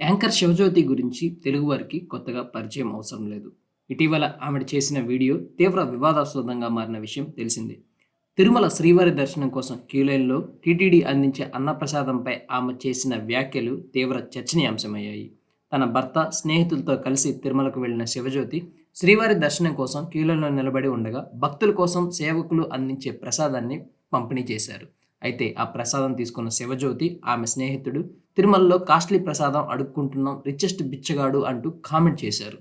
Anchor Shivajyothi గురించి తెలుగువారికి కొత్తగా పరిచయం అవసరం లేదు. ఇటీవల ఆమె చేసిన వీడియో తీవ్ర వివాదాస్పదంగా మారిన విషయం తెలిసిందే. తిరుమల శ్రీవారి దర్శనం కోసం క్యూలైన్లో టీటీడీ అందించే అన్నప్రసాదంపై ఆమె చేసిన వ్యాఖ్యలు తీవ్ర చర్చనీయాంశమయ్యాయి. తన భర్త స్నేహితులతో కలిసి తిరుమలకు వెళ్ళిన శివజ్యోతి శ్రీవారి దర్శనం కోసం క్యూలైన్లో నిలబడి ఉండగా భక్తుల కోసం సేవకులు అందించే ప్రసాదాన్ని పంపిణీ చేశారు. అయితే ఆ ప్రసాదం తీసుకున్న శివజ్యోతి ఆమె స్నేహితుడు తిరుమలలో కాస్ట్లీ ప్రసాదం అడుక్కుంటున్నాం రిచెస్ట్ బిచ్చగాడు అంటూ కామెంట్ చేశారు.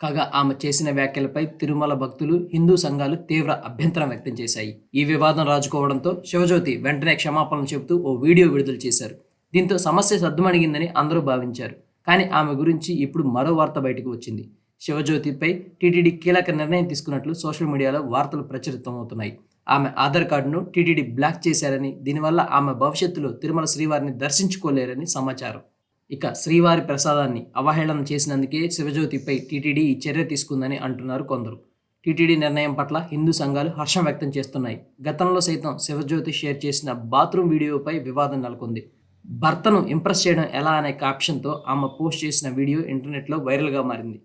కాగా ఆమె చేసిన వ్యాఖ్యలపై తిరుమల భక్తులు హిందూ సంఘాలు తీవ్ర అభ్యంతరం వ్యక్తం చేశాయి. ఈ వివాదం రాజుకోవడంతో శివజ్యోతి వెంటనే క్షమాపణలు చెబుతూ ఓ వీడియో విడుదల చేశారు. దీంతో సమస్య సద్దుమణిగిందని అందరూ భావించారు. కానీ ఆమె గురించి ఇప్పుడు మరో వార్త బయటకు వచ్చింది. శివజ్యోతిపై టీటీడీ కీలక నిర్ణయం తీసుకున్నట్లు సోషల్ మీడియాలో వార్తలు ప్రచురితమవుతున్నాయి. ఆమె ఆధార్ కార్డును టీటీడీ బ్లాక్ చేశారని దీనివల్ల ఆమె భవిష్యత్తులో తిరుమల శ్రీవారిని దర్శించుకోలేరని సమాచారం. ఇక శ్రీవారి ప్రసాదాన్ని అవహేళన చేసినందుకే శివజ్యోతిపై టీటీడీ ఈ చర్య తీసుకుందని అంటున్నారు కొందరు. టీటీడీ నిర్ణయం పట్ల హిందూ సంఘాలు హర్షం వ్యక్తం చేస్తున్నాయి. గతంలో సైతం శివజ్యోతి షేర్ చేసిన బాత్రూమ్ వీడియోపై వివాదం నెలకొంది. భర్తను ఇంప్రెస్ చేయడం ఎలా అనే క్యాప్షన్తో ఆమె పోస్ట్ చేసిన వీడియో ఇంటర్నెట్లో వైరల్గా మారింది.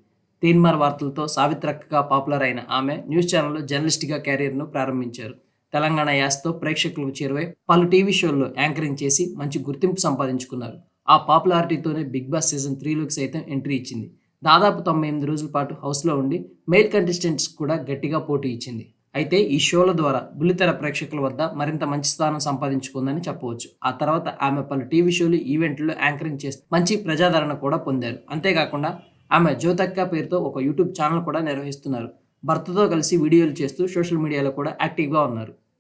టీన్మార్ వార్తలతో సావిత్రక్కగా పాపులర్ అయిన ఆమె న్యూస్ ఛానల్లో జర్నలిస్ట్గా కెరీర్ను ప్రారంభించారు. తెలంగాణ యాస్తో ప్రేక్షకులకు చేరువై పలు టీవీ షోల్లో యాంకరింగ్ చేసి మంచి గుర్తింపు సంపాదించుకున్నారు. ఆ పాపులారిటీతోనే బిగ్ బాస్ సీజన్ త్రీలోకి సైతం ఎంట్రీ ఇచ్చింది. దాదాపు తొంభై ఎనిమిది రోజుల పాటు హౌస్లో ఉండి మెయిల్ కంటెస్టెంట్స్ కూడా గట్టిగా పోటీ ఇచ్చింది. అయితే ఈ షోల ద్వారా బుల్లితెర ప్రేక్షకుల వద్ద మరింత మంచి స్థానం సంపాదించుకుందని చెప్పవచ్చు. ఆ తర్వాత ఆమె పలు టీవీ షోలు ఈవెంట్లు యాంకరింగ్ చేస్తూ మంచి ప్రజాదరణ కూడా పొందారు. అంతేకాకుండా ఆమె జ్యోతక్క పేరుతో ఒక యూట్యూబ్ ఛానల్ కూడా నిర్వహిస్తున్నారు. భర్తతో కలిసి వీడియోలు చేస్తూ సోషల్ మీడియాలో కూడా యాక్టివ్గా ఉన్నారు.